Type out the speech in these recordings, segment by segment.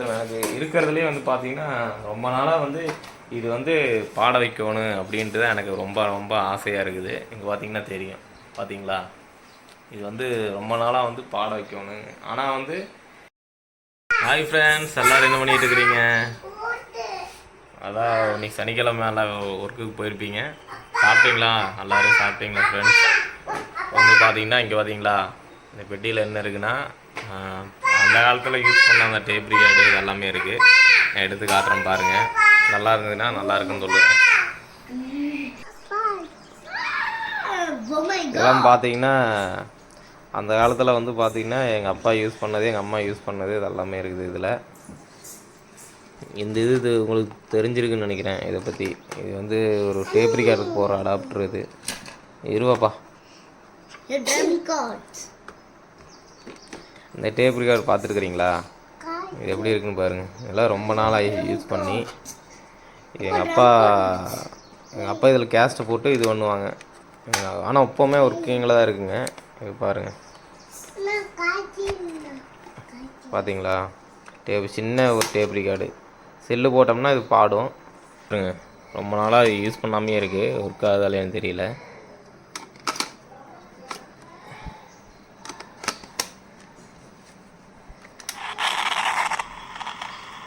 எனக்கு இருக்கிறதுலே வந்து பார்த்தீங்கன்னா ரொம்ப நாளாக வந்து இது வந்து பாட வைக்கணும் அப்படின்ட்டு தான் எனக்கு ரொம்ப ரொம்ப ஆசையாக இருக்குது. இங்கே பார்த்தீங்கன்னா தெரியும். பார்த்தீங்களா இது வந்து ரொம்ப நாளாக வந்து பாட வைக்கணும். ஆனால் வந்து ஹாய் ஃப்ரெண்ட்ஸ் எல்லோரும் என்ன பண்ணிட்டு இருக்கிறீங்க? அதான் இன்னைக்கு சனிக்கிழமை எல்லாம் ஒர்க்குக்கு போயிருப்பீங்க. சாப்பிட்டீங்களா? எல்லோரும் சாப்பிட்டீங்களா ஃப்ரெண்ட்ஸ் வந்து பார்த்தீங்கன்னா இங்கே பார்த்தீங்களா இந்த பெட்டியில் என்ன இருக்குன்னா அந்த காலத்தில் யூஸ் பண்ண அந்த டேப் ரிகார்டு இது எல்லாமே இருக்குது நான் எடுத்து காட்டுறேன் பாருங்கள் நல்லா இருந்ததுன்னா நல்லா இருக்குன்னு சொல்லுவேன். இதெல்லாம் பார்த்தீங்கன்னா அந்த காலத்தில் வந்து பார்த்தீங்கன்னா எங்கள் அப்பா யூஸ் பண்ணது எங்கள் அம்மா யூஸ் பண்ணது இது எல்லாமே இருக்குது இதில். இந்த இது இது உங்களுக்கு தெரிஞ்சிருக்குன்னு நினைக்கிறேன் இதை பற்றி இது வந்து ஒரு டேப் ரிகார்டுக்கு போகிற அடாப்டர் இது. இருவாப்பா Your cards. இந்த டேப் ரிகார்டு பார்த்துருக்குறீங்களா? இது எப்படி இருக்குன்னு பாருங்கள் இதெல்லாம் ரொம்ப நாளாக யூஸ் பண்ணி. எங்கள் அப்பா எங்கள் அப்பா இதில் கேஸ்ட்டை போட்டு இது பண்ணுவாங்க. ஆனால் இப்போவுமே ஒர்க்கிங்கில் தான் இருக்குங்க. இது பாருங்கள் பார்த்தீங்களா? டேப் சின்ன ஒரு டேப் ரிகார்டு செல்லு போட்டோம்னா இது பாடும். ரொம்ப நாளாக யூஸ் பண்ணாமே இருக்குது ஒர்க் ஆகுதாலேன்னு தெரியல.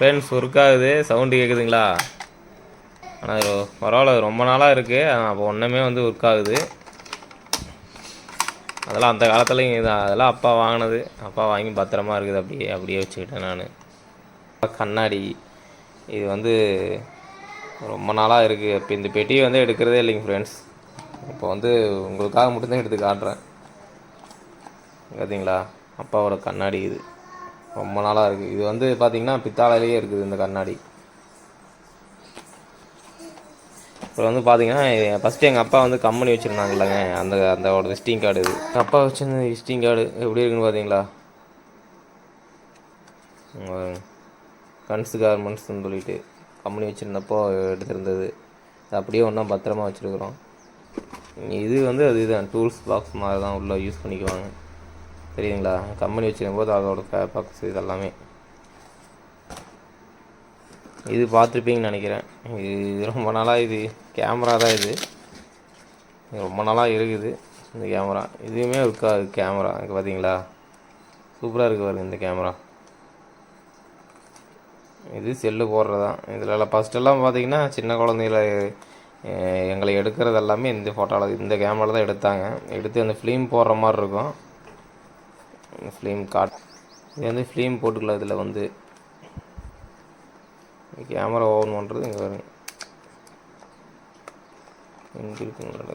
ஃப்ரெண்ட்ஸ் ஒர்க் ஆகுது சவுண்டு கேட்குதுங்களா ஆனால் பரவாயில்ல ரொம்ப நாளாக இருக்குது அப்போ ஒன்றுமே வந்து ஒர்க் ஆகுது அதெல்லாம் அந்த காலத்துலையும் இது அதெல்லாம் அப்பா வாங்கினது. அப்பா வாங்கி பத்திரமா இருக்குது அப்படியே அப்படியே வச்சுக்கிட்டேன் நான். கண்ணாடி இது வந்து ரொம்ப நாளாக இருக்குது இப்போ இந்த பெட்டியை வந்து எடுக்கிறதே இல்லைங்க ஃப்ரெண்ட்ஸ் இப்போ வந்து உங்களுக்காக மட்டும்தான் எடுத்து காட்டுறேன். பார்த்தீங்களா அப்பாவோட கண்ணாடி இது. ரொம்ப நாளாக இருக்குது இது வந்து பார்த்திங்கன்னா பித்தாளையிலேயே இருக்குது இந்த கண்ணாடி. இப்போ வந்து பார்த்தீங்கன்னா ஃபஸ்ட்டு எங்கள் அப்பா வந்து கம்பெனி வச்சுருந்தாங்கல்லங்க. அந்த அந்த விசிட்டிங் கார்டு இது. எங்கள் அப்பா வச்சிருந்த விசிட்டிங் கார்டு எப்படி இருக்குன்னு பார்த்தீங்களா கன்ஸ் கார்மெண்ட்ஸ்னு சொல்லிட்டு கம்பெனி வச்சுருந்தப்போ எடுத்திருந்தது. அது அப்படியே ஒன்றா பத்திரமா வச்சுருக்குறோம். இது வந்து அது இதுதான். டூல்ஸ் பாக்ஸ் மாதிரி தான் உள்ளே யூஸ் பண்ணிக்குவாங்க. தெரியுதுங்களா? கம்பெனி வச்சிருக்கும் போது அதோட ஃபேர் பாக்ஸ் இதெல்லாமே. இது பார்த்துருப்பீங்கன்னு நினைக்கிறேன். இது ரொம்ப நாளாக இது கேமரா தான் இது. ரொம்ப நாளாக இருக்குது இந்த கேமரா இதுவுமே இருக்கா கேமரா இங்கே பார்த்தீங்களா சூப்பராக இருக்குது பாருங்க இந்த கேமரா இது செல்லு போடுறதான் இதில் ஃபஸ்ட்டெல்லாம் பார்த்தீங்கன்னா சின்ன குழந்தைகள எங்களை எடுக்கிறது எல்லாமே இந்த ஃபோட்டோவில் இந்த கேமராவில் தான் எடுத்தாங்க. எடுத்து அந்த ஃபிலிம் போடுற மாதிரி இருக்கும். ஃப்ளேம் காட் இது வந்து ஃப்ளேம் போட்டுக்கலாம் இதில் வந்து. கேமரா ஓப்பன் பண்ணுறது இங்கே வருங்க இங்கே இருக்குங்களா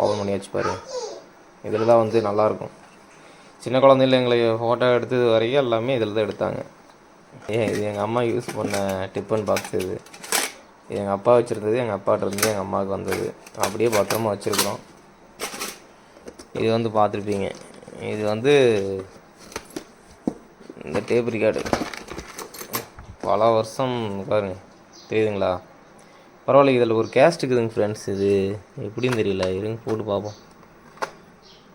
ஓப்பன் பண்ணியாச்சு பாருங்க இதில் தான் வந்து நல்லாயிருக்கும் சின்ன குழந்தையில எங்களை ஃபோட்டோ எடுத்தது வரைக்கும் எல்லாமே இதில் தான் எடுத்தாங்க. ஏன் இது எங்கள் அம்மா யூஸ் பண்ண டிஃபன் பாக்ஸ் இது. எங்கள் அப்பா வச்சுருந்தது எங்கள் அப்பாட்டிருந்து எங்கள் அம்மாவுக்கு வந்தது. அப்படியே பத்திரமா வச்சுருக்குறோம். இது வந்து பார்த்துருப்பீங்க. இது வந்து இந்த டேப் ரிகார்டு பல வருஷம் பாருங்க. தெரியுதுங்களா? பரவாயில்ல இதில் ஒரு கேஸ்ட் இருக்குதுங்க ஃப்ரெண்ட்ஸ் இது. எப்படின்னு தெரியல. இருங்க போட்டு பார்ப்போம்.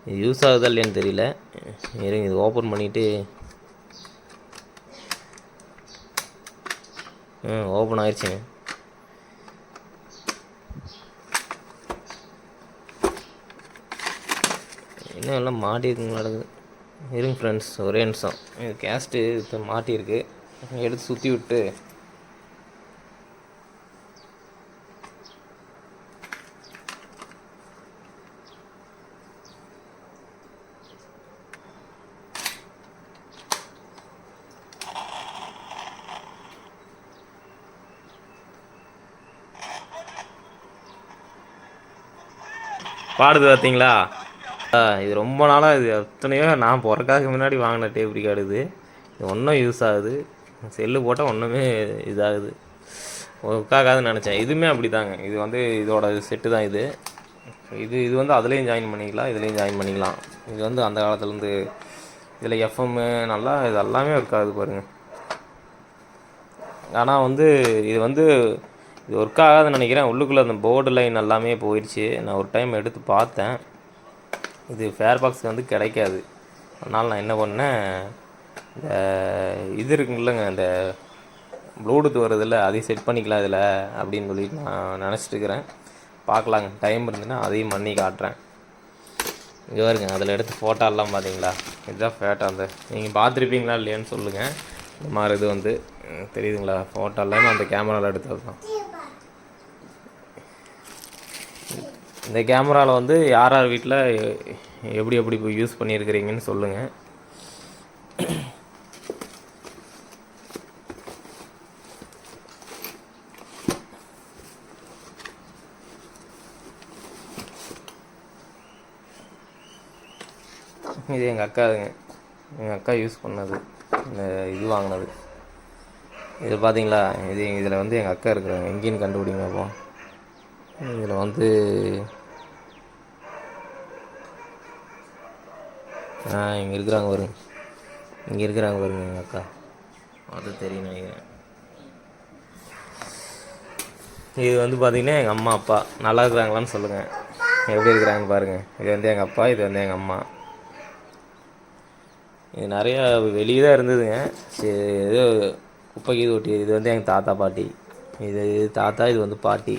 இது யூஸ் ஆகுதா இல்லையான்னு தெரியல. இருங்க இது ஓப்பன் பண்ணிவிட்டு ம் ஓப்பன் ஆயிடுச்சுங்க இன்னும் எல்லாம் மாட்டியிருக்குங்களா இருங்க ஃப்ரெண்ட்ஸ் ஒரே நிமிஷம். இது கேஸ்ட்டு இப்போ மாட்டியிருக்கு. எடுத்து சுற்றி விட்டு. பாடுது பார்த்தீங்களா இது ரொம்ப நாளாக இது எத்தனையோ நான் பிறக்காதுக்கு முன்னாடி வாங்கின டேப் ரிகார்டு இது. இது ஒன்றும் யூஸ் ஆகுது. செல்லு போட்டால் ஒன்றுமே இதாகுது. ஒர்க்காகாதுன்னு நினச்சேன். இதுவுமே அப்படி தாங்க இது வந்து இதோட செட்டு தான் இது. இது இது வந்து அதுலேயும் ஜாயின் பண்ணிக்கலாம். இதுலேயும் ஜாயின் பண்ணிக்கலாம். இது வந்து அந்த காலத்துலேருந்து இதில் எஃப்எம்மு நல்லா இது எல்லாமே இருக்காது பாருங்கள் ஆனால் வந்து இது வந்து இது ஒர்க் ஆகாதுன்னு நினைக்கிறேன். உள்ளுக்குள்ளே அந்த போர்டு லைன் எல்லாமே போயிடுச்சு நான் ஒரு டைம் எடுத்து பார்த்தேன். இது ஃபேர் பாக்ஸ் வந்து கிடைக்காது. அதனால் நான் என்ன பண்ணேன் இந்த இது இருக்குங்களங்க இந்த ப்ளூடூத் வருதில்ல அதையும் செட் பண்ணிக்கலாம் இதில் அப்படின்னு சொல்லிட்டு நான் நினச்சிட்டு இருக்கிறேன். பார்க்கலாங்க. டைம் இருந்துன்னா அதையும் பண்ணி காட்டுறேன். இங்கே வருங்க அதில் எடுத்து ஃபோட்டோலாம் பார்த்தீங்களா? இதுதான் ஃபேட்டா அந்த நீங்கள் பார்த்துருப்பீங்களா இல்லையான்னு சொல்லுங்கள் இந்த மாதிரி இது வந்து தெரியுதுங்களா? ஃபோட்டோ அந்த கேமராவில் எடுத்தது தான். இந்த கேமராவில் வந்து யார் யார் வீட்டில் எப்படி எப்படி இப்போ யூஸ் பண்ணியிருக்கிறீங்கன்னு சொல்லுங்கள் இது எங்கள் அக்காதுங்க. எங்கள் அக்கா யூஸ் பண்ணது இந்த இது வாங்கினது. இது பார்த்தீங்களா இது இதில் வந்து எங்கள் அக்கா இருக்கிறாங்க. எங்கேன்னு கண்டுபிடிங்க அப்போ இதில் வந்து ஆ இங்கே இருக்கிறாங்க வருங்க இங்கே இருக்கிறாங்க வருங்க எங்கள் அக்கா. அது தெரியும் நினைக்கிறேன். இது வந்து பார்த்தீங்கன்னா எங்கள் அம்மா அப்பா. நல்லா இருக்கிறாங்களான்னு சொல்லுங்கள் எப்படி இருக்கிறாங்கன்னு பாருங்கள் இது வந்து எங்கள் அப்பா இது வந்து எங்கள் அம்மா. இது நிறையா வெளியே தான் இருந்ததுங்க. சரி ஏதோ குப்பை கீது ஒட்டி இது வந்து எங்கள் தாத்தா பாட்டி. இது இது தாத்தா இது வந்து பாட்டி.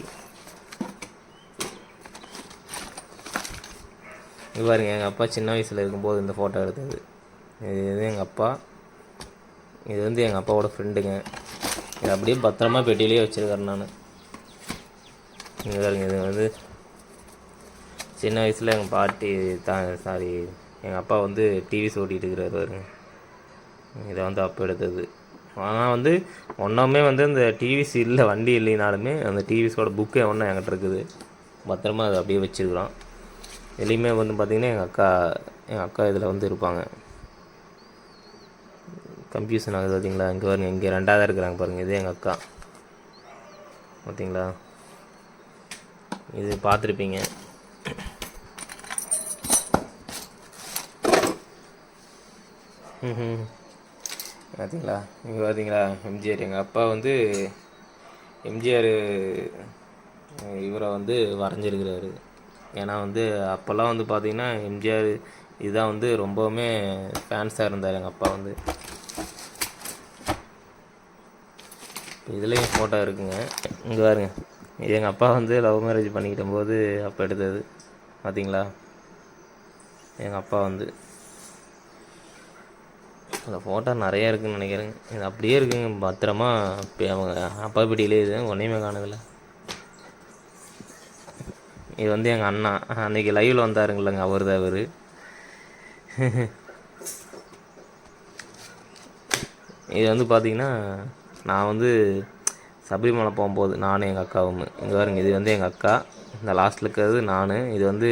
இது பாருங்க எங்கள் அப்பா சின்ன வயசில் இருக்கும்போது இந்த ஃபோட்டோ எடுத்தது. இது இது எங்கள் அப்பா. இது வந்து எங்கள் அப்பாவோட ஃப்ரெண்டுங்க இது அப்படியே பத்திரமா பெட்டியிலேயே வச்சுருக்கேன் நான். இங்கே பாருங்க இது வந்து சின்ன வயசில் எங்கள் பாட்டி தான் சாரி எங்கள் அப்பா வந்து டிவிஸ் ஓட்டிகிட்டு இருக்கிறார் பாருங்க. இதை வந்து அப்போ எடுத்தது. ஆனால் வந்து ஒன்றுமே வந்து இந்த டிவிஸ் இல்லை வண்டி இல்லைனாலுமே அந்த டிவிஸோட புக்கு ஒன்றும் என்கிட்ட இருக்குது. பத்திரமா அதை அப்படியே வச்சுருக்குறோம் இதுலேயுமே வந்து பார்த்திங்கன்னா எங்கள் அக்கா எங்கள் அக்கா இதில் வந்து இருப்பாங்க. கன்ஃபியூஷன் ஆகுது பார்த்தீங்களா இங்கே வருங்க இங்கே ரெண்டாவது இருக்கிறாங்க பாருங்கள் இது எங்கள் அக்கா. பார்த்தீங்களா இது பார்த்துருப்பீங்க பார்த்தீங்களா இங்கே பார்த்தீங்களா எம்ஜிஆர். எங்கள் அப்பா வந்து எம்ஜிஆர் இவரை வந்து வரைஞ்சிருக்கிறாரு. ஏன்னா வந்து அப்போல்லாம் வந்து பார்த்திங்கன்னா எம்ஜிஆர் இதுதான் வந்து ரொம்பவுமே ஃபேன்ஸாக இருந்தார் எங்கள் அப்பா வந்து. இதுலேயும் ஃபோட்டோ இருக்குங்க. இங்கே பாருங்க. இது எங்கள் அப்பா வந்து லவ் மேரேஜ் பண்ணிக்கிட்ட போது அப்போ எடுத்தது. பார்த்தீங்களா எங்கள் அப்பா வந்து. அந்த ஃபோட்டோ நிறையா இருக்குதுன்னு நினைக்கிறேங்க. இது அப்படியே இருக்குங்க. பத்திரமா இப்போ அவங்க அப்பா பெட்டியிலே இது ஒன்றையுமே காணதில்லை இது வந்து எங்கள் அண்ணா. அன்றைக்கி லைவில் வந்தாருங்களேங்க அவர் தான் அவர். இது வந்து பார்த்திங்கன்னா நான் வந்து சபரிமலை போகும்போது நானும் எங்கள் அக்காவும். இங்கே வருங்க இது வந்து எங்கள் அக்கா. இந்த லாஸ்ட்டில் இருக்கிறது நான். இது வந்து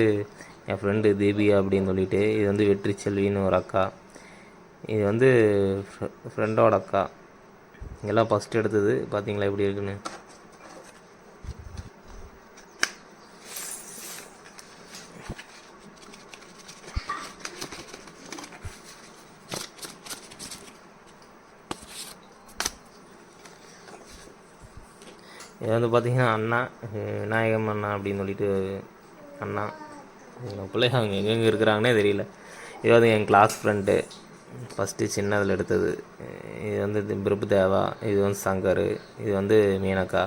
என் ஃப்ரெண்டு தீபிகா அப்படின்னு சொல்லிட்டு இது வந்து வெற்றி செல்வின்னு ஒரு அக்கா. இது வந்து ஃப்ரெண்டோட அக்கா. எல்லாம் ஃபஸ்ட் எடுத்தது. பார்த்தீங்களா எப்படி இருக்குன்னு? இது வந்து பார்த்தீங்கன்னா அண்ணா விநாயகம் அண்ணா அப்படின்னு சொல்லிட்டு அண்ணா. எங்கள் பிள்ளைங்க அவங்க எங்கெங்கே இருக்கிறாங்கன்னே தெரியல. இது வந்து என் கிளாஸ் ஃப்ரெண்டு ஃபஸ்ட்டு சின்னதில் எடுத்தது. இது வந்து பிரபு தேவா இது வந்து சங்கர் இது வந்து மீனக்கா.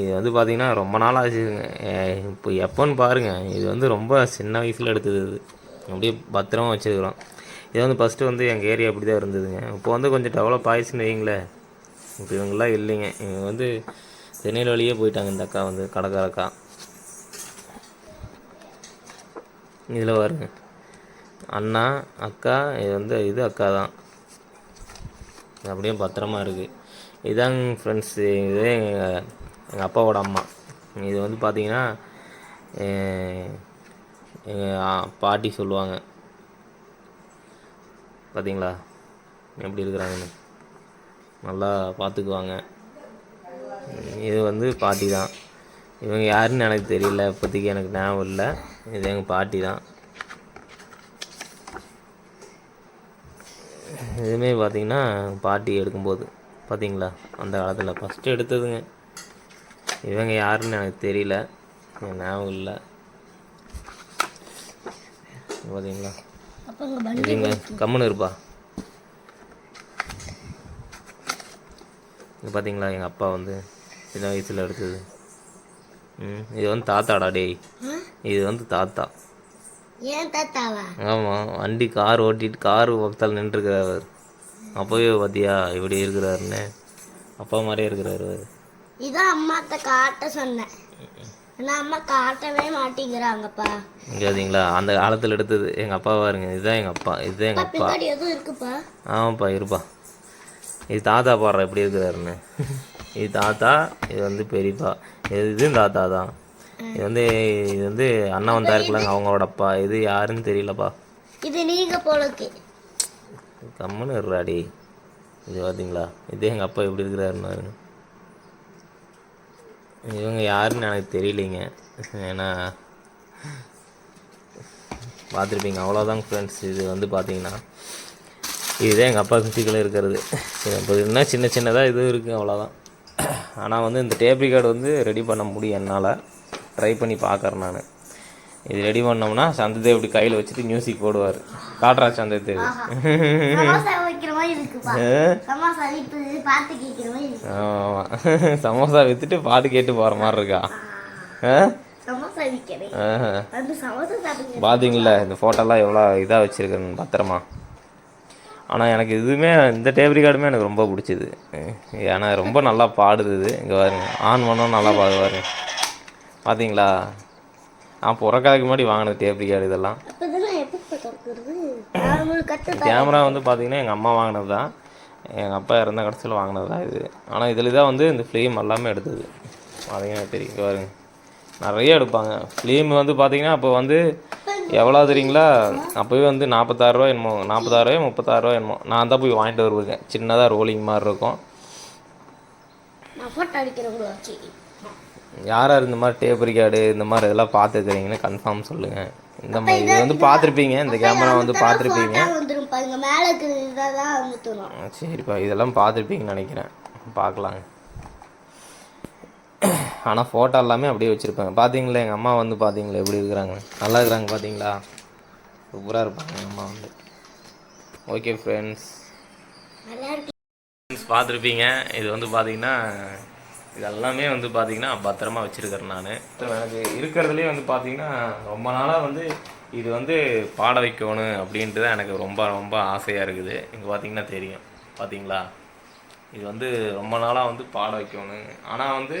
இது வந்து பார்த்திங்கன்னா ரொம்ப நாள் ஆச்சுங்க இப்போ எப்போன்னு பாருங்கள் இது வந்து ரொம்ப சின்ன வயசில் எடுத்தது இது. அப்படியே பத்திரமா வச்சுருக்குறோம். இது வந்து ஃபஸ்ட்டு வந்து எங்கள் ஏரியா அப்படி தான் இருந்ததுங்க. இப்போ வந்து கொஞ்சம் டெவலப் ஆயிடுச்சுன்னு வைங்களேன் இப்போ இவங்கெல்லாம் இல்லைங்க. இவங்க வந்து திருநெல்வேலியே போயிட்டாங்க இந்த அக்கா வந்து கடக்கார அக்கா. இதில் பாருங்க. அண்ணா அக்கா இது வந்து இது அக்கா தான் அப்படியே பத்திரமா இருக்குது இதாங்க ஃப்ரெண்ட்ஸ் இது எங்கள் எங்கள் அப்பாவோட அம்மா. இது வந்து பார்த்தீங்கன்னா எங்கள் பாட்டி சொல்லுவாங்க. பார்த்தீங்களா எப்படி இருக்கிறாங்கன்னு. நல்லா பார்த்துக்குவாங்க இது வந்து பாட்டி தான். இவங்க யாருன்னு எனக்கு தெரியல. இப்போதைக்கு எனக்கு ஞாபகம் இல்லை. இது எங்கள் பாட்டி தான். இதுவுமே பார்த்தீங்கன்னா பாட்டி எடுக்கும்போது. பார்த்தீங்களா அந்த காலத்தில் ஃபஸ்ட்டு எடுத்ததுங்க. இவங்க யாருன்னு எனக்கு தெரியல. எனக்கு ஞாபகம் இல்லை. பார்த்தீங்களா இதுங்க கம்முன்னு இருப்பா. இது பார்த்தீங்களா எங்கள் அப்பா வந்து சின்ன வயசில் எடுத்தது? ம். இது வந்து தாத்தாடா டேய்? இது வந்து தாத்தா. ஏன் தாத்தாவா? ஆமாம் வண்டி கார் ஓட்டிட்டு கார் பக்கத்தில் நின்றுருக்கிறார் அப்போவே பார்த்தியா இப்படி இருக்கிறாருன்னு. அப்பா மாதிரியே இருக்கிறாரு அவரு. இதான் அம்மாட்ட காட்ட சொன்னேன். ஆனா அம்மா காட்டவே மாட்டேங்கிறாங்கப்பா. பார்த்தீங்களா அந்த காலத்தில் எடுத்தது. எங்கள் அப்பா பாருங்க இதுதான் எங்கள் அப்பா இதுதான் எங்கள் அப்பா எதுவும் இருக்குப்பா? ஆமாப்பா இருப்பா. இது தாத்தா பாடுற எப்படி இருக்கிறாருன்னு. இது தாத்தா இது வந்து பெரியப்பா. இது இதுவும் தாத்தா தான். இது வந்து இது வந்து அண்ணன் வந்தா இருக்கலாங்க அவங்களோட அப்பா. இது யாருன்னு தெரியலப்பா. இது நீங்க போலக்கு. கம்முன்னு இருறாடி இது பார்த்தீங்களா இதே எங்கள் அப்பா எப்படி இருக்கிறாருன்னு பாருங்க. இவங்க யாருன்னு எனக்கு தெரியலைங்க. ஏன்னா பார்த்துருப்பீங்க அவ்வளோதாங்க ஃப்ரெண்ட்ஸ் இது வந்து பார்த்தீங்கன்னா இதுதான் எங்கள் அப்பா ஃபிசிக்கலில் இருக்கிறது. சரி, இப்போ என்ன சின்ன சின்னதாக இது இருக்குது அவ்வளோதான் ஆனால் வந்து இந்த டேப் கார்டு வந்து ரெடி பண்ண முடியும் என்னால். ட்ரை பண்ணி பார்க்குறேன் நான். இது ரெடி பண்ணோம்னா சந்ததேவ் இப்படி கையில் வச்சுட்டு மியூசிக் போடுவார். காட்ரா சந்ததேவ். சமோசா ஆமாம் விற்றுட்டு பாட்டு கேட்டு போகிற மாதிரி இருக்கா? பார்த்தீங்களா இந்த ஃபோட்டோலாம் எவ்வளோ இதாக வச்சுருக்கேன் பத்திரமா? ஆனால் எனக்கு இதுவுமே இந்த டேப் கார்டுமே எனக்கு ரொம்ப பிடிச்சிது. ஏன்னா ரொம்ப நல்லா பாடுது இது இங்கே பாருங்க. ஆன் பண்ணோம் நல்லா பாடுவார். பார்த்தீங்களா நான் பிறக்காதுக்கு முன்னாடி வாங்கினது டேப் கார்டு இதெல்லாம். கேமரா வந்து பார்த்தீங்கன்னா எங்கள் அம்மா வாங்கினது தான் எங்கள் அப்பா இறந்த கடைசியில் வாங்கினது தான் இது. ஆனால் இதில் தான் வந்து இந்த ஃபிலிம் எல்லாமே எடுத்தது. பார்த்தீங்கன்னா தெரியும். இங்க பாருங்க. நிறைய எடுப்பாங்க. ஃபிலிம் வந்து பார்த்தீங்கன்னா அப்போ வந்து எவ்வளோ தெரியுங்களா? அப்போவே வந்து நாற்பத்தாறுரூவா என்னமோ நாற்பத்தாறுரூவா முப்பத்தாறுரூவா என்னமோ நான் தான் போய் வாங்கிட்டு வருவேங்க. சின்னதாக ரோலிங் மாதிரி இருக்கும். நான் ஃபோட்டோ அடிக்கிறேன் கூட வச்சு. யார் யார் இந்த மாதிரி டேப் ரிகார்டு இந்த மாதிரி இதெல்லாம் பார்த்துருக்குறீங்கன்னு கன்ஃபார்ம் சொல்லுங்கள் இந்த மாதிரி இது வந்து பார்த்துருப்பீங்க. இந்த கேமரா வந்து பார்த்துருப்பீங்க. சரிப்பா. இதெல்லாம் பார்த்துருப்பீங்கன்னு நினைக்கிறேன். பார்க்கலாங்க. ஆனால் ஃபோட்டோ எல்லாமே அப்படியே வச்சுருப்பாங்க. பார்த்தீங்களா எங்கள் அம்மா வந்து பார்த்தீங்களா எப்படி இருக்கிறாங்க? நல்லா இருக்கிறாங்க பார்த்தீங்களா சூப்பராக இருப்பாங்க எங்கள் அம்மா வந்து. ஓகே ஃப்ரெண்ட்ஸ் ஃப்ரெண்ட்ஸ் பார்த்துருப்பீங்க. இது வந்து பார்த்தீங்கன்னா இதெல்லாமே வந்து பார்த்தீங்கன்னா பத்திரமா வச்சுருக்கிறேன் நான். எனக்கு இருக்கிறதுலே வந்து பார்த்தீங்கன்னா ரொம்ப நாளாக வந்து இது வந்து பாட வைக்கணும் அப்படின்ட்டு தான் எனக்கு ரொம்ப ரொம்ப ஆசையாக இருக்குது. இங்கே பார்த்தீங்கன்னா தெரியும். பார்த்தீங்களா இது வந்து ரொம்ப நாளாக வந்து பாட வைக்கணும். ஆனால் வந்து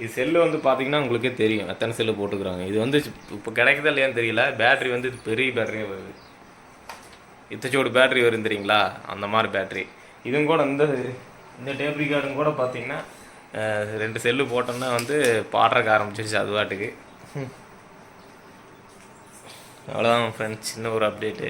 இது செல்லு வந்து பார்த்தீங்கன்னா உங்களுக்கே தெரியும். எத்தனை செல்லு போட்டுக்கிறாங்க. இது வந்து இப்போ கிடைக்குதா இல்லையான்னு தெரியல. பேட்டரி வந்து இது பெரிய பேட்டரியாக வருது. இத்தச்சோடு பேட்டரி வரும் தெரியுங்களா? அந்த மாதிரி பேட்டரி இதுவும் கூட இந்த இந்த டேப் ரிகார்டும் கூட பார்த்தீங்கன்னா ரெண்டு செல்லு போட்டோம்னா வந்து பாடுறக்க ஆரம்பிச்சிருச்சு அது பாட்டுக்கு. அவ்வளோதான் ஃப்ரெண்ட்ஸ் சின்ன ஒரு அப்டேட்டு